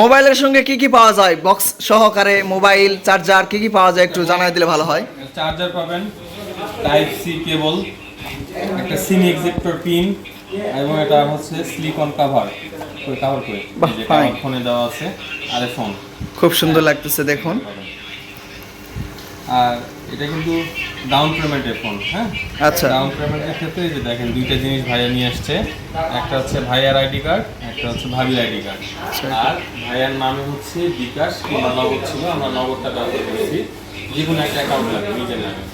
মোবাইলের সঙ্গে কি কি পাওয়া যায়? বক্স সহকারে মোবাইল চার্জার কি কি পাওয়া যায় একটু জানাই দিলে ভালো হয়? চার্জার পাবেন টাইপ সি কেবল একটা সিম এক্সেপ্টর পিন এবং এটা হচ্ছে সিলিকন কাভার ওই কাভার করে। ফোনে দেওয়া আছে আর ফোন খুব সুন্দর লাগতেছে দেখুন। আর এটা কিন্তু ডাউন পেমেন্টের ফোন হ্যাঁ? আচ্ছা। ডাউন পেমেন্টের ক্ষেত্রে এই যে দেখেন দুইটা জিনিস ভাইয়া নিয়ে আসছে। একটা হচ্ছে ভাইয়ার আইডি কার্ড একটা হচ্ছে ভাবির আইডি কার্ড। আচ্ছা। আর ভাইয়ার নামে হচ্ছে বিকাশ কিংবা নগদ ছিল আমরা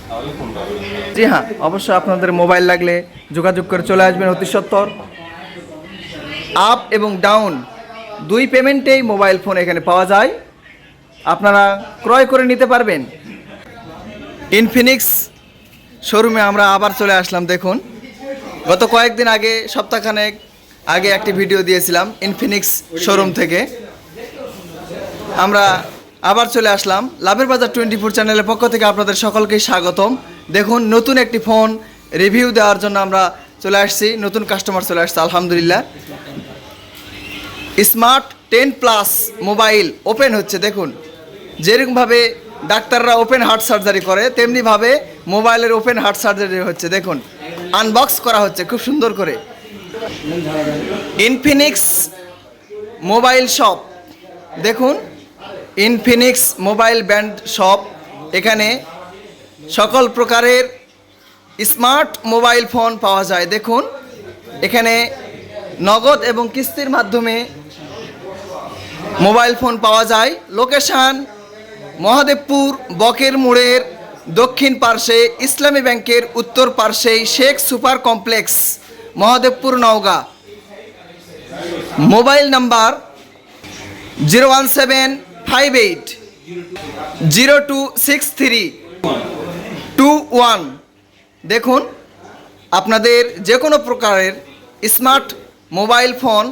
তাহলে ফোনটা হবে। জি হ্যাঁ অবশ্যই আপনাদের মোবাইল লাগলে যোগাযোগ করে চলে আসবেন অতি সত্তর আপ এবং ডাউন দুই পেমেন্টেই মোবাইল ফোন এখানে পাওয়া যায়। আপনারা ক্রয় করে নিতে পারবেন। ইনফিনিক্স শোরুমে আমরা আবার চলে আসলাম, দেখুন। গত কয়েকদিন আগে, সপ্তাহখানেক আগে একটি ভিডিও দিয়েছিলাম ইনফিনিক্স শোরুম থেকে। আমরা আবার চলে আসলাম। লাভের বাজার টোয়েন্টি ফোর চ্যানেলের পক্ষ থেকে আপনাদের সকলকে স্বাগতম। দেখুন, নতুন একটি ফোন রিভিউ দেওয়ার জন্য আমরা চলে আসছি। নতুন কাস্টমার চলে আসছে, আলহামদুলিল্লাহ। Smart ten plus mobile open হচ্ছে, দেখুন। যেরকমভাবে ডাক্তাররা ওপেন হার্ট সার্জারি করে, তেমনিভাবে মোবাইলের ওপেন হার্ট সার্জারি হচ্ছে। দেখুন আনবক্স করা হচ্ছে, খুব সুন্দর করে। ইনফিনিক্স মোবাইল শপ দেখুন ইনফিনিক্স মোবাইল ব্যান্ড শপ এখানে সকল প্রকারের স্মার্ট মোবাইল ফোন পাওয়া যায়। দেখুন, এখানে নগদ এবং কিস্তির মাধ্যমে মোবাইল ফোন পাওয়া যায়। লোকেশান মহাদেবপুর, বকের মোড়ের দক্ষিণ পার্শ্বে ইসলামী ব্যাংকের উত্তর পার্শ্বেই Sheikh super complex, Mahadevpur Naogaon. Mobile number zero one seven five eight zero two six three two one. দেখুন, আপনাদের যে কোনো প্রকারের স্মার্ট মোবাইল ফোন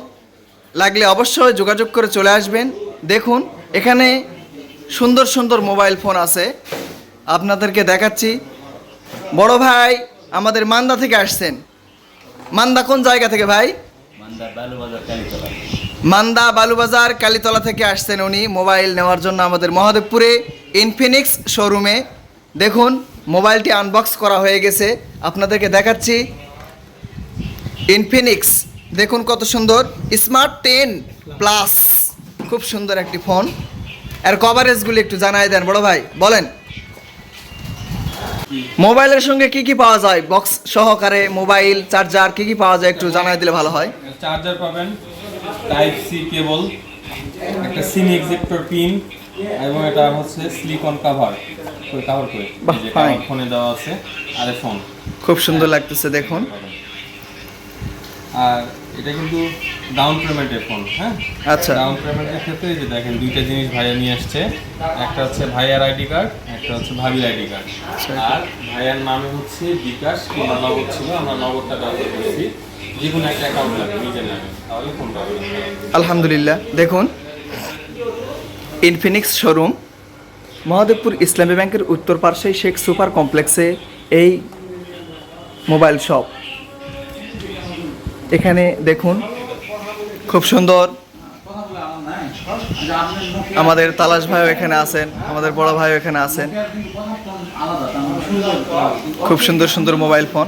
লাগলে অবশ্যই যোগাযোগ করে চলে আসবেন। দেখুন, এখানে সুন্দর সুন্দর মোবাইল ফোন আছে। আপনাদেরকে দেখাচ্ছি। বড় ভাই আমাদের মান্দা থেকে আসছেন। মান্দা কোন জায়গা থেকে ভাই? মান্দা বালুবাজার কালীতলা। মান্দা বালুবাজার কালীতলা থেকে আসছেন উনি। মোবাইল নেওয়ার জন্য আমাদের মহাদেবপুরে ইনফিনিক্স শোরুমে। দেখুন মোবাইলটি আনবক্স করা হয়ে গেছে। আপনাদেরকে দেখাচ্ছি। ইনফিনিক্স দেখুন কত সুন্দর। Smart ten plus. খুব সুন্দর একটি ফোন। এর কভারেজগুলি একটু জানাই দেন বড় ভাই বলেন। মোবাইলের সঙ্গে কি কি পাওয়া যায়? বক্স সহকারে মোবাইল চার্জার কি কি পাওয়া যায় একটু জানাই দিলে ভালো হয়? চার্জার পাবেন টাইপ সি কেবল একটা সিম এক্সেপ্টর পিন এবং এটা হচ্ছে সিলিকন কাভার ওই কাভার করে। ফোনে দেওয়া আছে আর ফোন খুব সুন্দর লাগতেছে দেখুন। আর এটা কিন্তু ডাউন পেমেন্টের ফোন হ্যাঁ? আচ্ছা। ডাউন পেমেন্টের ক্ষেত্রে যে দেখেন দুইটা জিনিস ভাইয়া নিয়ে আসছে। একটা হচ্ছে ভাইয়ার আইডি কার্ড একটা হচ্ছে ভাবির আইডি কার্ড আচ্ছা। আর ভাইয়ার নামে হচ্ছে বিকাশ কিংবা নগদ ছিল আমরা নগদটা ব্যবহার করেছি যে কোনো একটা অ্যাকাউন্ট লাগবে নিজের নামে। তাহলে ফোনটা আলহামদুলিল্লাহ। দেখুন ইনফিনিক্স শোরুম মহাদেবপুর ইসলামী ব্যাংকের উত্তর পার্শ্বে শেখ সুপার কমপ্লেক্সে এই মোবাইল শপ এখানে দেখুন খুব সুন্দর। আমাদের তালাশ ভাইও এখানে আছেন, আমাদের বড় ভাইও এখানে আছেন। খুব সুন্দর সুন্দর মোবাইল ফোন।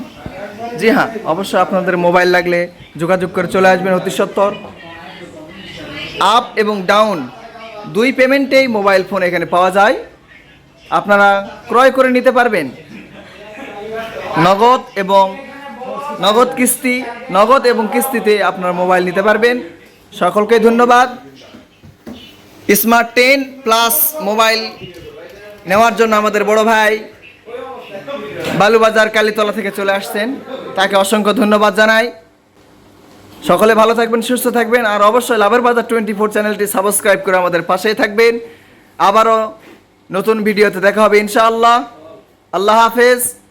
জি হ্যাঁ অবশ্যই আপনাদের মোবাইল লাগলে যোগাযোগ করে চলে আসবেন অতি সত্তর আপ এবং ডাউন, দুই পেমেন্টেই মোবাইল ফোন এখানে পাওয়া যায়। আপনারা ক্রয় করে নিতে পারবেন। নগদ এবং নগদ কিস্তি, নগদ এবং কিস্তিতে আপনার মোবাইল নিতে পারবেন। সকলকে ধন্যবাদ। স্মার্ট টেন প্লাস মোবাইল নেওয়ার জন্য আমাদের বড় ভাই বালুবাজার কালীতলা থেকে চলে আসছেন। তাকে অসংখ্য ধন্যবাদ জানাই। সকলে ভালো থাকবেন, সুস্থ থাকবেন, আর অবশ্যই লাভের বাজার টোয়েন্টি ফোর চ্যানেলটি সাবস্ক্রাইব করে আমাদের পাশেই থাকবেন। আবারও নতুন ভিডিওতে দেখা হবে ইনশাআল্লাহ। আল্লাহ হাফেজ।